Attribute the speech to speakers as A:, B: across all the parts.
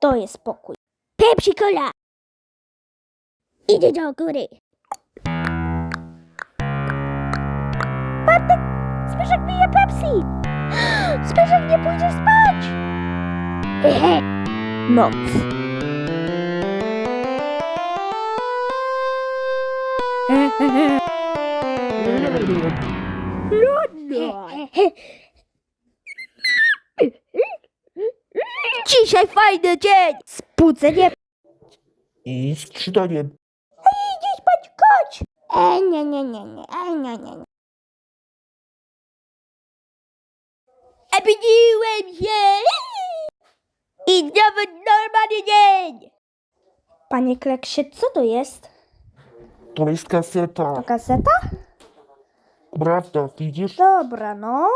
A: To jest spokój. Pepsi Cola! Idzie do góry. Bartek, Zbyszek pije Pepsi! Zbyszek, nie pójdziesz spać! Noc. Dzisiaj fajny dzień! Spudzenie
B: I z czytaniem.
A: Idź spać, koć! E, nie, nie, nie, nie, e, nie, nie, nie. Obudziłem się! I znowu normalny dzień! Panie Kleksie, co to jest?
B: To jest kaseta.
A: To kaseta?
B: Prawda, widzisz?
A: Dobra, no.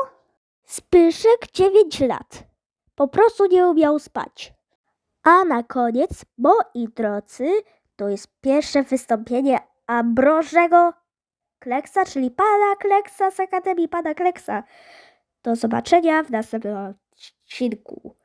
A: Spyszek 9 lat. Po prostu nie umiał spać. A na koniec, moi drodzy, to jest pierwsze wystąpienie Ambrożego Kleksa, czyli pana Kleksa z Akademii Pana Kleksa. Do zobaczenia w następnym odcinku.